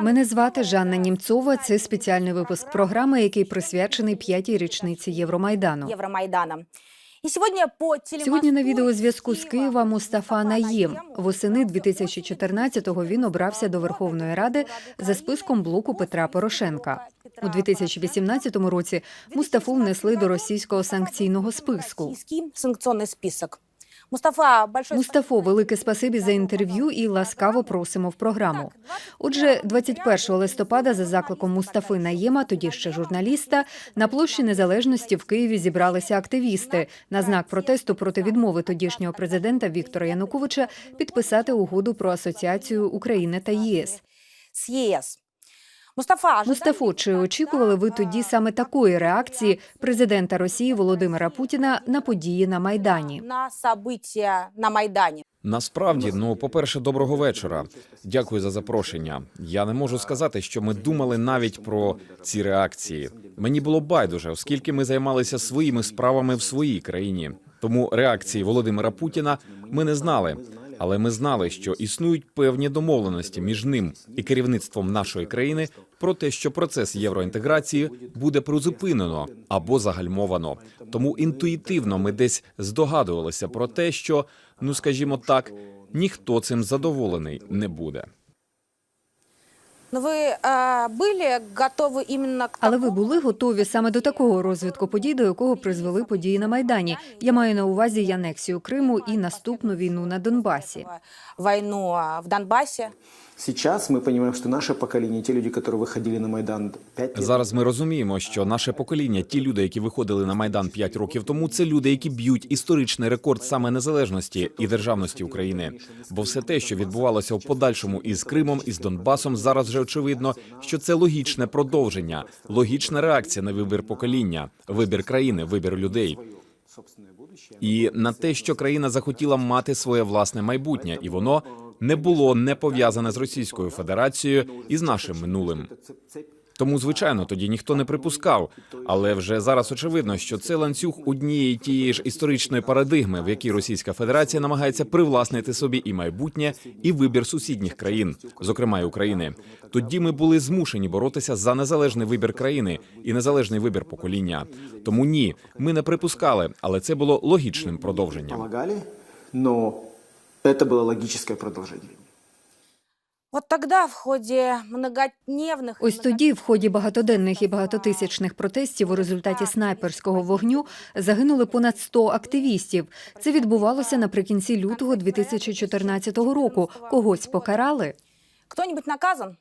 Мене звати Жанна Німцова. Це спеціальний випуск програми, який присвячений п'ятій річниці Євромайдану. Евромайдана. І сьогодні по Сьогодні на відеозв'язку з Києва Мустафа Наєм. Восени 2014-го він обрався до Верховної Ради за списком блоку Петра Порошенка. У 2018 році Мустафу внесли до російського санкційного списку. Список. Мустафа, большой Мустафо, велике спасибі за інтерв'ю і ласкаво просимо в програму. Отже, 21 листопада за закликом Мустафи Наєма, тоді ще журналіста, на площі Незалежності в Києві зібралися активісти на знак протесту проти відмови тодішнього президента Віктора Януковича підписати угоду про асоціацію України та ЄС. з ЄС. Мустафа, Мустафо, чи очікували ви тоді саме такої реакції президента Росії Володимира Путіна на події на Майдані? на события на Майдані? Насправді, ну, по-перше, доброго вечора. Дякую за запрошення. Я не можу сказати, що ми думали навіть про ці реакції. Мені було байдуже, оскільки ми займалися своїми справами в своїй країні. Тому реакції Володимира Путіна ми не знали. Але ми знали, що існують певні домовленості між ним і керівництвом нашої країни про те, що процес євроінтеграції буде призупинено або загальмовано. Тому інтуїтивно ми десь здогадувалися про те, що ну скажімо так, ніхто цим задоволений не буде. Ну ви а, були готові іменно к Але ви були готові саме до такого розвитку подій, до якого призвели події на майдані. Я маю на увазі і анексію Криму і наступну війну на Донбасі. війну в Донбасі? Сейчас мы понимаем, что наше поколение, те люди, которые выходили на Майдан 5 лет Зараз ми розуміємо, що наше покоління, ті люди, які виходили на майдан 5 років тому, це люди, які б'ють історичний рекорд саме незалежності і державності України. Бо все те, що відбувалося в подальшому із Кримом, із Донбасом, зараз вже очевидно, що це логічне продовження, логічна реакція на вибір покоління, вибір країни, вибір людей. І на те, що країна захотіла мати своє власне майбутнє, і воно не було не пов'язане з Російською Федерацією і з нашим минулим. Тому, звичайно, тоді ніхто не припускав, але вже зараз очевидно, що це ланцюг однієї тієї ж історичної парадигми, в якій Російська Федерація намагається привласнити собі і майбутнє, і вибір сусідніх країн, зокрема й України. Тоді ми були змушені боротися за незалежний вибір країни і незалежний вибір покоління. Тому ні, ми не припускали, але це було логічним продовженням. Это было логическое продолжение. От тогда в ході многодневних Ось тоді, в ході багатоденних і багатотисячних протестів у результаті снайперського вогню загинули понад 100 активістів. Це відбувалося наприкінці лютого 2014 року. Когось покарали. Хто-небудь наказан?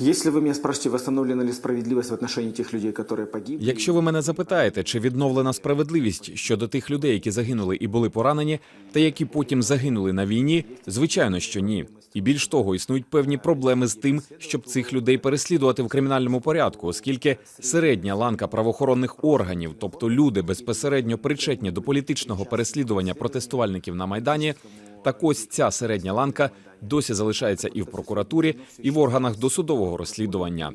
Если вы меня спрашиваете, восстановлена ли справедливость в отношении тех людей, которые погибли, Якщо ви мене запитаєте, чи відновлена справедливість щодо тих людей, які загинули і були поранені, та які потім загинули на війні, звичайно, що ні. І більш того, існують певні проблеми з тим, щоб цих людей переслідувати в кримінальному порядку, оскільки середня ланка правоохоронних органів, тобто люди безпосередньо причетні до політичного переслідування протестувальників на майдані, так ось ця середня ланка досі залишається і в прокуратурі, і в органах досудового розслідування.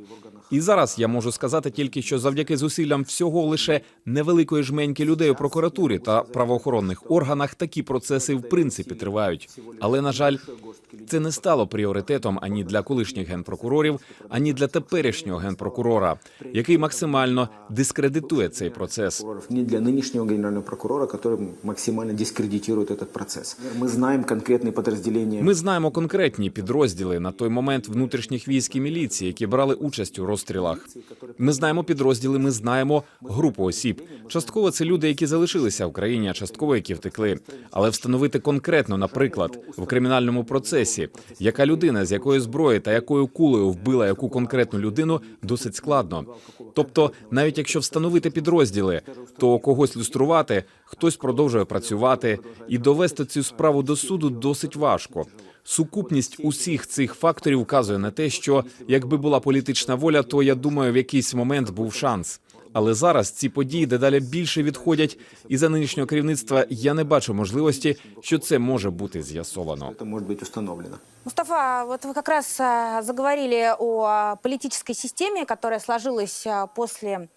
І зараз я можу сказати тільки, що завдяки зусиллям всього лише невеликої жменьки людей у прокуратурі та правоохоронних органах такі процеси в принципі тривають. Але на жаль, це не стало пріоритетом ані для колишніх генпрокурорів, ані для теперішнього генпрокурора, який максимально дискредитує цей процес. прокуроров, ни для нынешнего генерального прокурора, который максимально дискредитирует этот процесс. Мы знаем конкретные подразделения. Ми знаємо конкретні підрозділи на той момент внутрішніх військ і міліції, які брали участь у розстрілах. Ми знаємо підрозділи, ми знаємо групу осіб. Частково це люди, які залишилися в країні, а частково які втекли. Але встановити конкретно, наприклад, в кримінальному процесі, яка людина з якої зброї та якою кулею вбила яку конкретну людину, досить складно. Тобто, навіть якщо встановити підрозділи, то когось люструвати, хтось продовжує працювати і довести цю справу до суду досить важко. Сукупність усіх цих факторів вказує на те, що якби була політична воля, то я думаю, в якийсь момент був шанс. Але зараз ці події дедалі більше відходять, і за нинішнього керівництва я не бачу можливості, що це може бути з'ясовано. Это может быть установлено. Мустафа, вот вы как раз а, заговорили о а, политической системе, которая сложилась а, после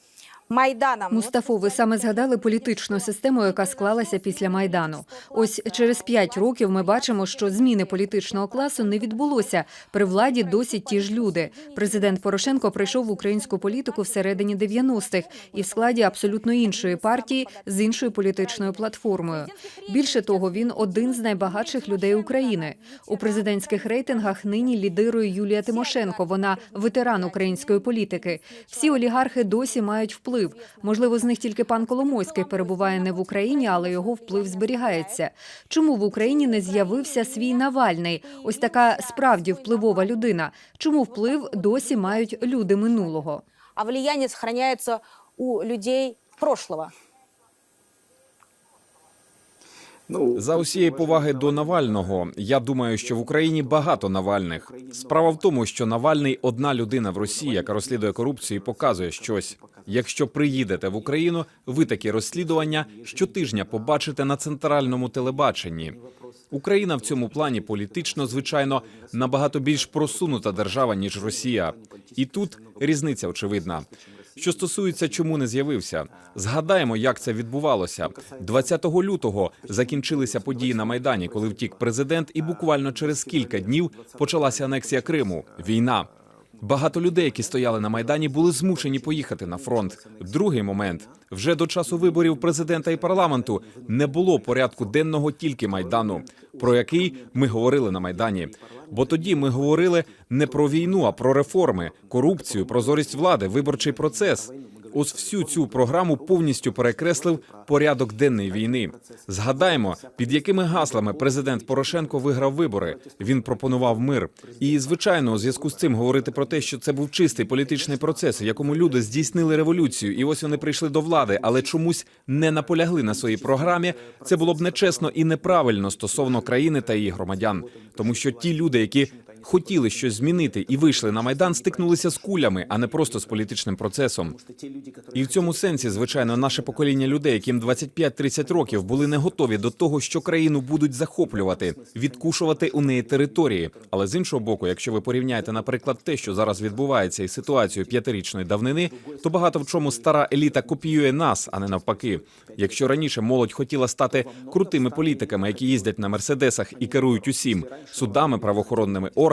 Майданом. Мустафо, ви саме згадали політичну систему, яка склалася після майдану. Ось через п'ять років ми бачимо, що зміни політичного класу не відбулося. При владі досі ті ж люди. Президент Порошенко прийшов в українську політику всередині 90-х і в складі абсолютно іншої партії з іншою політичною платформою. Більше того, він один з найбагатших людей України. У президентських рейтингах нині лідирує Юлія Тимошенко. Вона ветеран української політики. Всі олігархи досі мають вплив. Можливо, з них тільки пан Коломойський перебуває не в Україні, але його вплив зберігається. Чому в Україні не з'явився свій Навальний? Ось така справді впливова людина. Чому вплив досі мають люди минулого? А влияние сохраняется у людей прошлого. Ну, За усієї поваги до Навального, я думаю, що в Україні багато Навальних. Справа в тому, що Навальний одна людина в Росії, яка розслідує корупцію і показує щось. Якщо приїдете в Україну, ви такі розслідування щотижня побачите на центральному телебаченні. Україна в цьому плані політично, звичайно, набагато більш просунута держава ніж Росія, і тут різниця очевидна. Що стосується, чому не з'явився, згадаємо, як це відбувалося. 20 лютого закінчилися події на майдані, коли втік президент, і буквально через кілька днів почалася анексія Криму. Війна. Багато людей, які стояли на майдані, були змушені поїхати на фронт. Другий момент вже до часу виборів президента і парламенту не було порядку денного тільки майдану, про який ми говорили на майдані. Бо тоді ми говорили не про війну, а про реформи, корупцію, прозорість влади, виборчий процес. Ось всю цю програму повністю перекреслив порядок денний війни. Згадаємо, під якими гаслами президент Порошенко виграв вибори. Він пропонував мир. І звичайно, у зв'язку з цим говорити про те, що це був чистий політичний процес, у якому люди здійснили революцію, і ось вони прийшли до влади, але чомусь не наполягли на своїй програмі. Це було б нечесно і неправильно стосовно країни та її громадян, тому що ті люди, які хотіли щось змінити і вийшли на майдан, стикнулися з кулями, а не просто з політичним процесом. І в цьому сенсі, звичайно, наше покоління людей, яким 25-30 років, були не готові до того, що країну будуть захоплювати, відкушувати у неї території. Але з іншого боку, якщо ви порівняєте, наприклад, те, що зараз відбувається, із ситуацією п'ятирічної давнини, то багато в чому стара еліта копіює нас, а не навпаки. Якщо раніше молодь хотіла стати крутими політиками, які їздять на мерседесах і керують усім судами, правоохоронними органами,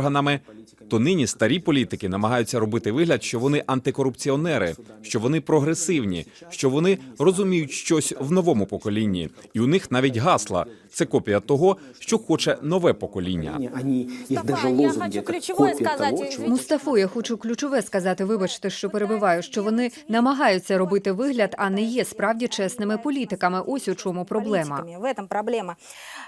то нині старі політики намагаються робити вигляд, що вони антикорупціонери, що вони прогресивні, що вони розуміють щось в новому поколінні, і у них навіть гасла це копія того, що хоче нове покоління. Мустафа, я хочу чего Мустафо, я хочу ключове сказати. Вибачте, що перебиваю, що вони намагаються робити вигляд, а не є справді чесними політиками. Ось у чому проблема. В этом проблема.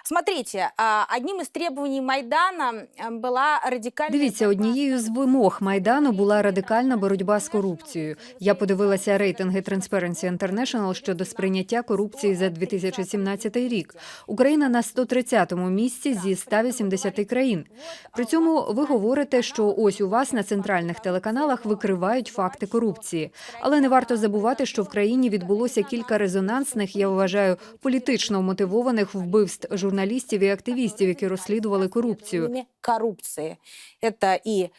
Смотрите, одним из требований Майдана а, была радикальная... Дивіться, однією з вимог майдану була радикальна боротьба з корупцією. Я подивилася рейтинги Transparency International щодо сприйняття корупції за 2017 рік. Україна на 130-му місці зі 180 країн. При цьому ви говорите, що ось у вас на центральних телеканалах викривають факти корупції. Але не варто забувати, що в країні відбулося кілька резонансних, я вважаю, політично мотивованих вбивств журналістів і активістів, які розслідували корупцію. Ими коррупции. Это и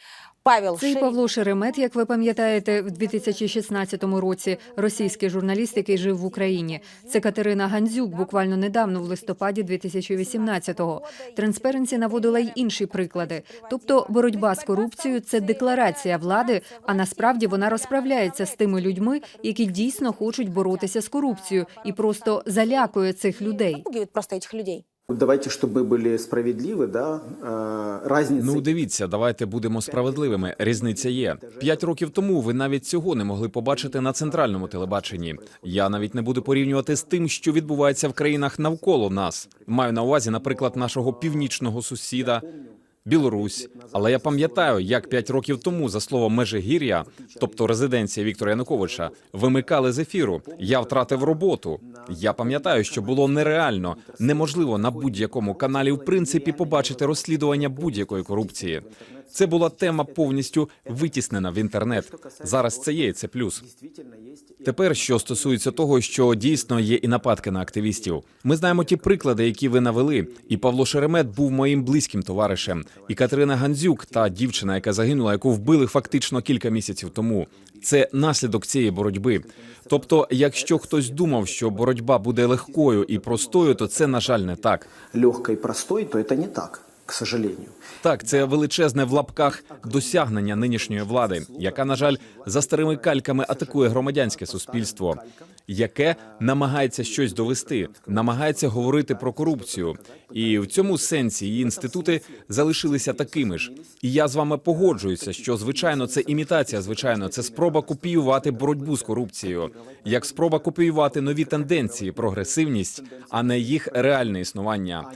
Павел Це і Павло Шеремет, як ви пам'ятаєте, в 2016 році російський журналіст, який жив в Україні. Це Катерина Гандзюк, буквально недавно в листопаді 2018-го. Трансперенсі наводила й інші приклади. Тобто, боротьба з корупцією це декларація влади, а насправді вона розправляється з тими людьми, які дійсно хочуть боротися з корупцією, і просто залякує цих людей. просто этих людей. Давайте, чтобы были справедливы, да, э, разница. Ну дивіться, давайте будемо справедливими. Різниця є. П'ять років тому ви навіть цього не могли побачити на центральному телебаченні. Я навіть не буду порівнювати з тим, що відбувається в країнах навколо нас. Маю на увазі, наприклад, нашого північного сусіда. Білорусь, але я пам'ятаю, як п'ять років тому за слово Межигір'я, тобто резиденція Віктора Януковича, вимикали з ефіру. Я втратив роботу. Я пам'ятаю, що було нереально, неможливо на будь-якому каналі в принципі побачити розслідування будь-якої корупції. Це була тема повністю витіснена в інтернет. Зараз це є, і це плюс. Тепер, що стосується того, що дійсно є і нападки на активістів, ми знаємо ті приклади, які ви навели. І Павло Шеремет був моїм близьким товаришем, і Катерина Гандзюк, та дівчина, яка загинула, яку вбили фактично кілька місяців тому. Це наслідок цієї боротьби. Тобто, якщо хтось думав, що боротьба буде легкою і простою, то це на жаль не так. Легкой, простой, то это не так, к сожалению. Так, це величезне в лапках досягнення нинішньої влади, яка, на жаль, за старими кальками атакує громадянське суспільство, яке намагається щось довести, намагається говорити про корупцію. І в цьому сенсі її інститути залишилися такими ж. І я з вами погоджуюся, що звичайно це імітація, звичайно, це спроба копіювати боротьбу з корупцією, як спроба копіювати нові тенденції, прогресивність, а не їх реальне існування.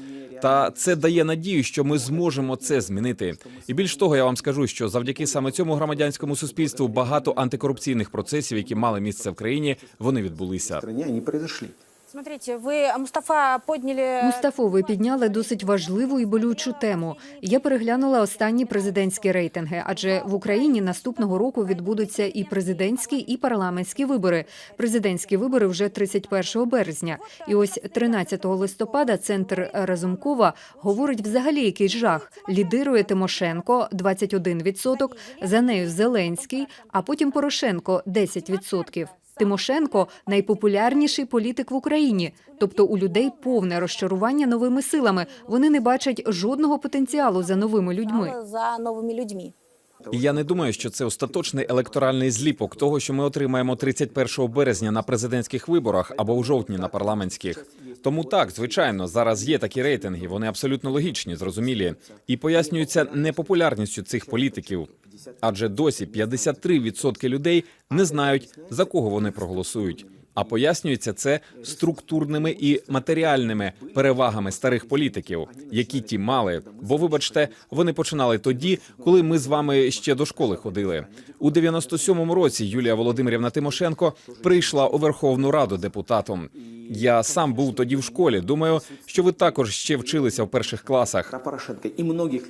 Та це дає надію, що ми зможемо це змінити. І більш того, я вам скажу, що завдяки саме цьому громадянському суспільству багато антикорупційних процесів, які мали місце в країні, вони відбулися. Смотрите, вы, Мустафа, подняли... Мустафо, ви підняли досить важливу і болючу тему. Я переглянула останні президентські рейтинги, адже в Україні наступного року відбудуться і президентські, і парламентські вибори. Президентські вибори вже 31 березня. І ось 13 листопада центр Разумкова говорить взагалі якийсь жах. Лідирує Тимошенко 21%, за нею Зеленський, а потім Порошенко 10%. Тимошенко найпопулярніший політик в Україні. Тобто у людей повне розчарування новими силами. Вони не бачать жодного потенціалу за новими людьми. за новыми людьми. Я не думаю, що це остаточний електоральний зліпок того, що ми отримаємо 31 березня на президентських виборах або у жовтні на парламентських. Тому так, звичайно, зараз є такі рейтинги. Вони абсолютно логічні, зрозумілі і пояснюються непопулярністю цих політиків. Адже досі 53% людей не знають за кого вони проголосують. А пояснюється це структурними і матеріальними перевагами старих політиків, які ті мали. Бо, вибачте, вони починали тоді, коли ми з вами ще до школи ходили. У 97-му році Юлія Володимирівна Тимошенко прийшла у Верховну Раду депутатом. Я сам був тоді в школі. Думаю, що ви також ще вчилися в перших класах.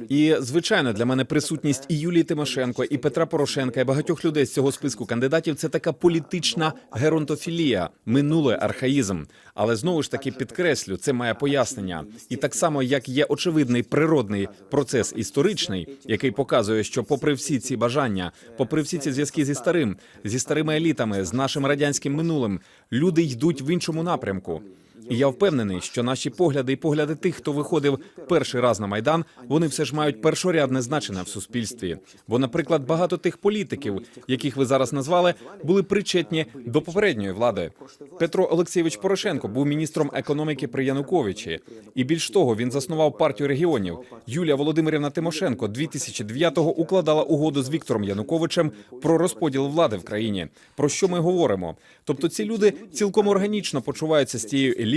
І звичайно, для мене присутність і Юлії Тимошенко, і Петра Порошенка, і багатьох людей з цього списку кандидатів це така політична геронтофілія, минуле архаїзм. Але знову ж таки підкреслю, це має пояснення. І так само, як є очевидний природний процес історичний, який показує, що, попри всі ці бажання, попри всі ці зв'язки зі старим, зі старими елітами, з нашим радянським минулим, люди йдуть в іншому напрямку. І я впевнений, що наші погляди і погляди тих, хто виходив перший раз на майдан, вони все ж мають першорядне значення в суспільстві. Бо, наприклад, багато тих політиків, яких ви зараз назвали, були причетні до попередньої влади. Петро Олексійович Порошенко був міністром економіки при Януковичі, і більш того, він заснував партію регіонів. Юлія Володимирівна Тимошенко 2009-го укладала угоду з Віктором Януковичем про розподіл влади в країні. Про що ми говоримо? Тобто, ці люди цілком органічно почуваються з тією елітою,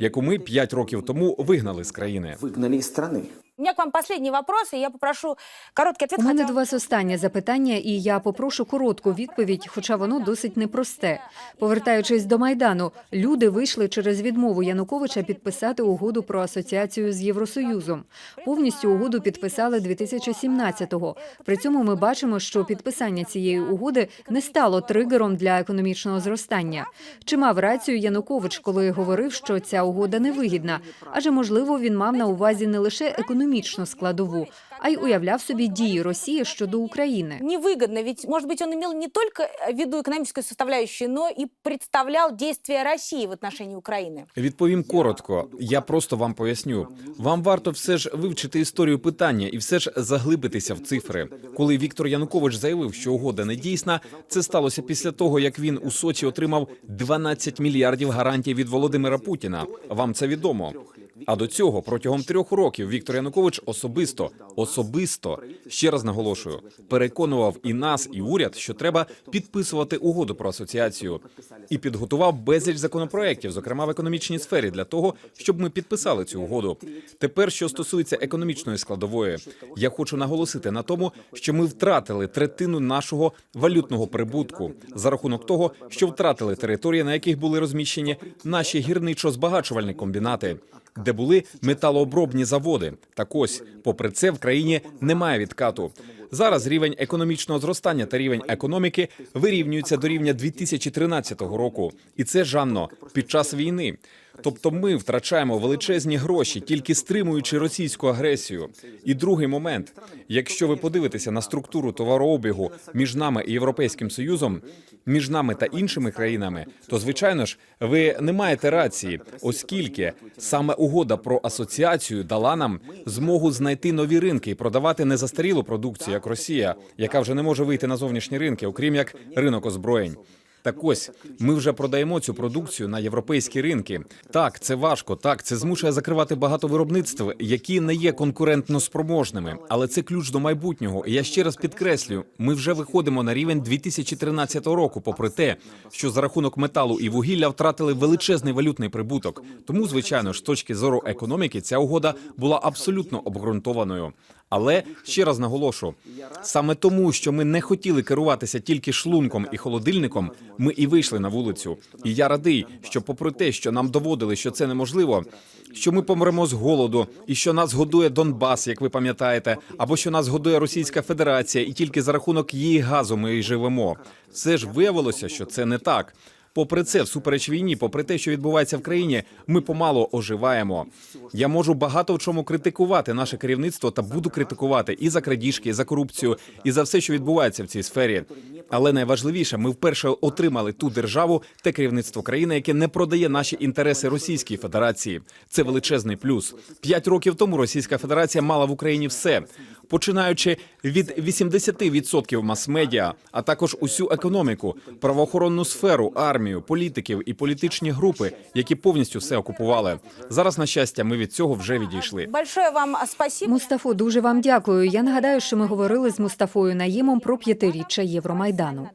яку ми п'ять років тому вигнали з країни. Вигнали з страны. У меня к вам последний вопрос, и я попрошу короткий ответ. У мене до вас останнє запитання, і я попрошу коротку відповідь, хоча воно досить непросте. Повертаючись до майдану, люди вийшли через відмову Януковича підписати угоду про асоціацію з Євросоюзом. Повністю угоду підписали 2017-го. При цьому ми бачимо, що підписання цієї угоди не стало тригером для економічного зростання. Чи мав рацію Янукович, коли говорив, що ця угода невигідна? Адже можливо він мав на увазі не лише економічну складову, а й уявляв собі дії Росії щодо України. Невыгодно, ведь, может быть, он имел не только в виду экономическую составляющую, но и представлял действия России в отношении Украины. Відповім коротко. Я просто вам поясню. Вам варто все ж вивчити історію питання і все ж заглибитися в цифри. Коли Віктор Янукович заявив, що угода не дійсна, це сталося після того, як він у Сочі отримав 12 мільярдів гарантій від Володимира Путіна. Вам це відомо. А до цього протягом трьох років Віктор Янукович особисто особисто ще раз наголошую, переконував і нас, і уряд, що треба підписувати угоду про асоціацію, і підготував безліч законопроєктів, зокрема в економічній сфері, для того, щоб ми підписали цю угоду. Тепер, що стосується економічної складової, я хочу наголосити на тому, що ми втратили третину нашого валютного прибутку за рахунок того, що втратили території, на яких були розміщені наші гірничо-збагачувальні комбінати. Де були металообробні заводи, так ось, попри це, в країні немає відкату. Зараз рівень економічного зростання та рівень економіки вирівнюються до рівня 2013 року, і це жанно під час війни. Тобто ми втрачаємо величезні гроші, тільки стримуючи російську агресію. І другий момент: якщо ви подивитеся на структуру товарообігу між нами і європейським союзом, між нами та іншими країнами, то звичайно ж ви не маєте рації, оскільки саме угода про асоціацію дала нам змогу знайти нові ринки і продавати незастарілу продукцію, як Росія, яка вже не може вийти на зовнішні ринки, окрім як ринок озброєнь. Так ось ми вже продаємо цю продукцію на європейські ринки. Так, це важко. Так, це змушує закривати багато виробництв, які не є конкурентно спроможними. Але це ключ до майбутнього. І я ще раз підкреслюю: ми вже виходимо на рівень 2013 року, попри те, що за рахунок металу і вугілля втратили величезний валютний прибуток. Тому, звичайно з точки зору економіки, ця угода була абсолютно обґрунтованою. Але ще раз наголошу, саме тому, що ми не хотіли керуватися тільки шлунком і холодильником, ми і вийшли на вулицю. І я радий, що, попри те, що нам доводили, що це неможливо, що ми помремо з голоду, і що нас годує Донбас, як ви пам'ятаєте, або що нас годує Російська Федерація, і тільки за рахунок її газу ми і живемо. Все ж виявилося, що це не так. Попри це, всупереч війні, попри те, що відбувається в країні, ми помало оживаємо. Я можу багато в чому критикувати наше керівництво та буду критикувати і за крадіжки, і за корупцію, і за все, що відбувається в цій сфері. Але найважливіше, ми вперше отримали ту державу, те керівництво країни, яке не продає наші інтереси Російській Федерації. Це величезний плюс. П'ять років тому Російська Федерація мала в Україні все. Починаючи від 80% мас-медіа, а також усю економіку, правоохоронну сферу, армію, політиків і політичні групи, які повністю все окупували. Зараз, на щастя, ми від цього вже відійшли. Большое вам спасибо. Мустафо, дуже вам дякую. Я нагадаю, що ми говорили з Мустафою Наємом про п'ятиріччя Євромайдану.